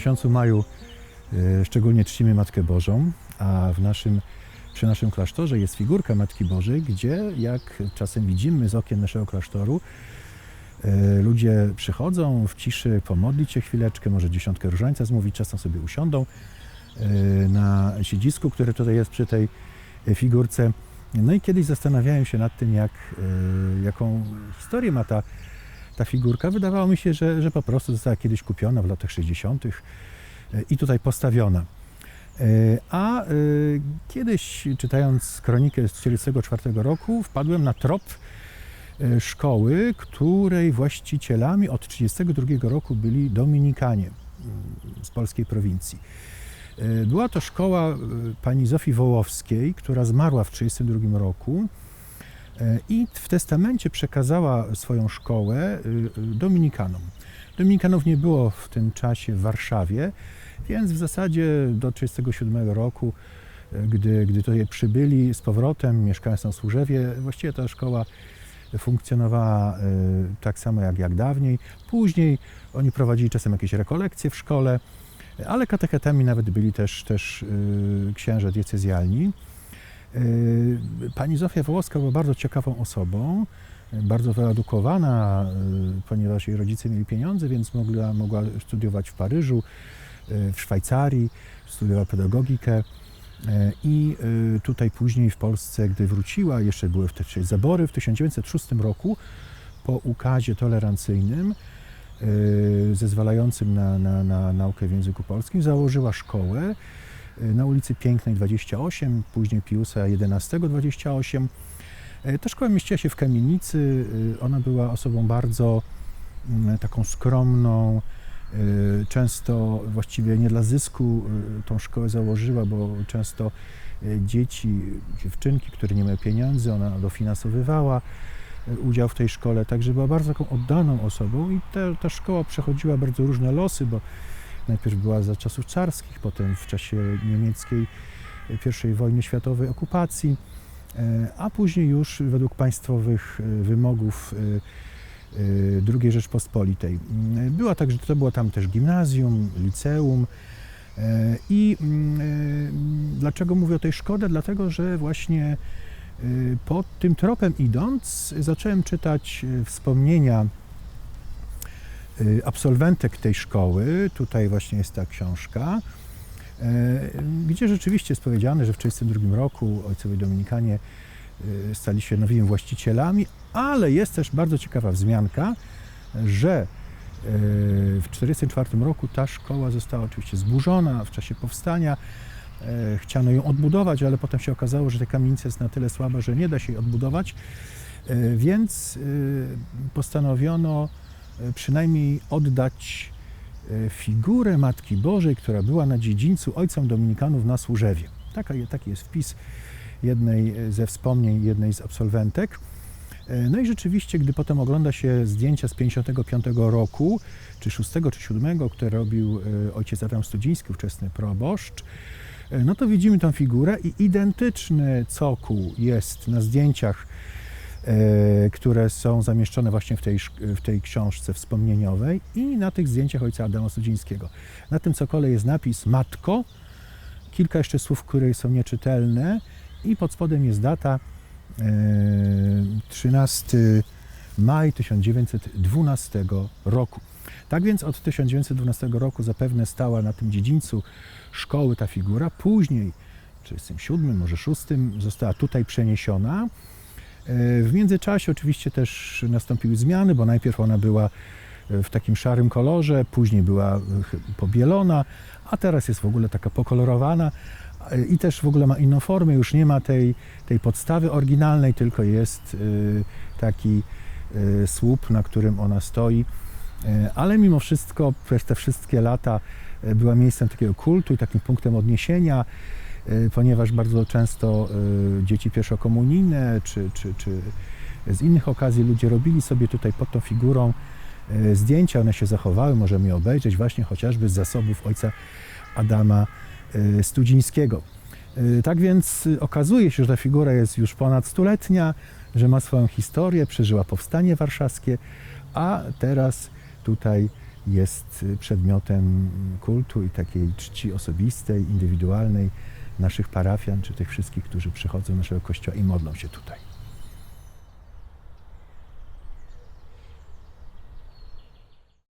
miesiącu maju e, szczególnie czcimy Matkę Bożą, a w naszym, przy naszym klasztorze jest figurka Matki Bożej, gdzie jak czasem widzimy z okien naszego klasztoru, e, ludzie przychodzą w ciszy pomodlić się chwileczkę, może dziesiątkę różańca zmówić, czasem sobie usiądą e, na siedzisku, które tutaj jest przy tej figurce. No i kiedyś zastanawiałem się nad tym, jak, jaką historię ma ta, ta figurka. Wydawało mi się, że, że po prostu została kiedyś kupiona w latach 60. e, i tutaj postawiona. E, A e, kiedyś, czytając kronikę z 1944 roku, wpadłem na trop szkoły, której właścicielami od 1932 roku byli Dominikanie mm, z polskiej prowincji. Była to szkoła pani Zofii Wołowskiej, która zmarła w 1932 roku i w testamencie przekazała swoją szkołę e, e, Dominikanom. Dominikanów nie było w tym czasie w Warszawie, więc w zasadzie do 1937 roku, e, gdy, gdy tutaj przybyli z powrotem, mieszkając na Służewie, właściwie ta szkoła funkcjonowała e, tak samo jak, jak dawniej. Później oni prowadzili czasem jakieś rekolekcje w szkole, ale katechetami nawet byli też, też e, księża diecezjalni. E, Pani Zofia Wołowska była bardzo ciekawą osobą, bardzo wyedukowana, e, ponieważ jej rodzice mieli pieniądze, więc mogła, mogła studiować w Paryżu, e, w Szwajcarii, studiowała pedagogikę. I tutaj później w Polsce, gdy wróciła, jeszcze były wtedy zabory, w 1906 roku po ukazie tolerancyjnym zezwalającym na, na, na naukę w języku polskim, założyła szkołę na ulicy Pięknej 28, później Piusa XI 28. E, Ta szkoła mieściła się w kamienicy. e, Ona była osobą bardzo mm, taką skromną, e, często właściwie nie dla zysku tą szkołę założyła, bo często dzieci, dziewczynki, które nie miały pieniędzy, ona dofinansowywała udział w tej szkole, także była bardzo taką oddaną osobą i ta, ta szkoła przechodziła bardzo różne losy, bo najpierw była za czasów carskich, potem w czasie niemieckiej e, I wojny światowej okupacji, e, a później już według państwowych e, wymogów II Rzeczpospolitej. Była także, to było tam też gimnazjum, liceum i mm, dlaczego mówię o tej szkole? Dlatego, że właśnie pod tym tropem idąc zacząłem czytać wspomnienia absolwentek tej szkoły. Tutaj właśnie jest ta książka, e, gdzie rzeczywiście jest powiedziane, że w 1932 roku ojcowie Dominikanie e, stali się nowymi właścicielami, ale jest też bardzo ciekawa wzmianka, że w 1944 roku ta szkoła została oczywiście zburzona w czasie powstania. Chciano ją odbudować, ale potem się okazało, że ta kamienica jest na tyle słaba, że nie da się jej odbudować, więc postanowiono przynajmniej oddać e, figurę Matki Bożej, która była na dziedzińcu ojcem Dominikanów na Służewie. Taka, taki jest wpis jednej ze wspomnień jednej z absolwentek. E, No i rzeczywiście, gdy potem ogląda się zdjęcia z 55 roku, czy 6 czy 7, które robił e, ojciec Adam Studziński, ówczesny proboszcz, e, no to widzimy tą figurę i identyczny cokół jest na zdjęciach, e, które są zamieszczone właśnie w tej, w tej książce wspomnieniowej i na tych zdjęciach ojca Adama Studzińskiego. Na tym cokole jest napis Matko, kilka jeszcze słów, które są nieczytelne i pod spodem jest data e, 13 maj 1912 roku. Tak więc od 1912 roku zapewne stała na tym dziedzińcu szkoły ta figura. Później, czy tym siódmym, może szóstym, została tutaj przeniesiona. E, W międzyczasie oczywiście też nastąpiły zmiany, bo najpierw ona była e, w takim szarym kolorze, później była e, pobielona, a teraz jest w ogóle taka pokolorowana i też w ogóle ma inną formę, już nie ma tej, tej podstawy oryginalnej, tylko jest taki słup, na którym ona stoi. Ale mimo wszystko przez te wszystkie lata była miejscem takiego kultu i takim punktem odniesienia, ponieważ bardzo często e, dzieci pierwszokomunijne czy, czy, czy z innych okazji ludzie robili sobie tutaj pod tą figurą e, zdjęcia, one się zachowały, możemy je obejrzeć właśnie chociażby z zasobów ojca Adama e, Studzińskiego. E, Tak więc e, okazuje się, że ta figura jest już ponad stuletnia, że ma swoją historię, przeżyła powstanie warszawskie, a teraz tutaj jest przedmiotem kultu i takiej czci osobistej, indywidualnej naszych parafian, czy tych wszystkich, którzy przychodzą do naszego kościoła i modlą się tutaj.